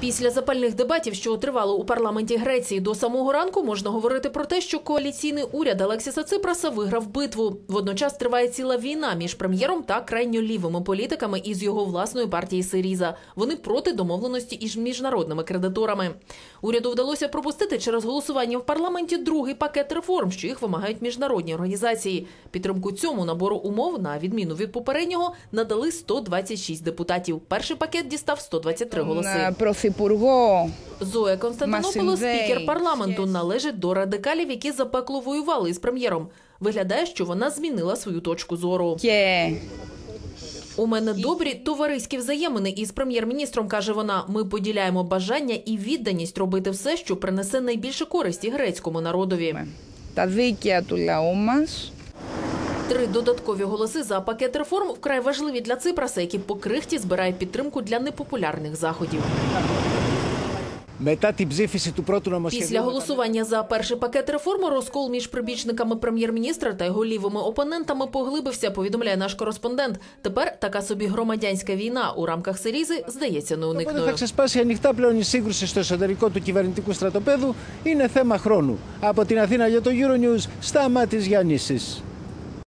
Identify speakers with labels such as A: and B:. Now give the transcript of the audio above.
A: Після запальних дебатів, що тривали у парламенті Греції до самого ранку, можна говорити про те, що коаліційний уряд Алексіса Ципраса виграв битву. Водночас триває ціла війна між прем'єром та крайньо лівими політиками із його власної партії Сиріза. Вони проти домовленості із міжнародними кредиторами. Уряду вдалося пропустити через голосування в парламенті другий пакет реформ, що їх вимагають міжнародні організації. Підтримку цьому набору умов, на відміну від попереднього, надали 126 депутатів. Перший пакет дістав 123 голоси
B: se purgó.
A: Зоя Константинополо, спікер парламенту, належить до радикалів, які запекло воювали із прем'єром. Виглядає, що вона змінила свою точку зору.
B: Yeah.
A: У мене добрі товариські взаємини із прем'єр-міністром каже вона: ми поділяємо бажання і відданість робити все, що принесе найбільше користі грецькому народові.
B: Та викія
A: Три додаткові голоси за пакет реформ вкрай важливі для Ципраса, які по крихті збирає підтримку для непопулярних заходів.
C: Μετά την ψήφιση του πρώτου νομοσχεδίου.
A: Після голосування за перший пакет реформи розкол між прибічниками прем'єр-міністра та його лівими опонентами поглибився. Повідомляє наш кореспондент. Тепер така собі громадянська війна у рамках Сирізи здається
C: Οπότε θα
A: неуникною.
C: ξεσπάσει ανοιχτά πλέον η σύγκρουση στο εσωτερικό του κυβερνητικού στρατοπέδου είναι θέμα χρόνου. Από την Αθήνα για το Euronews, Σταμάτης Γιάννησης.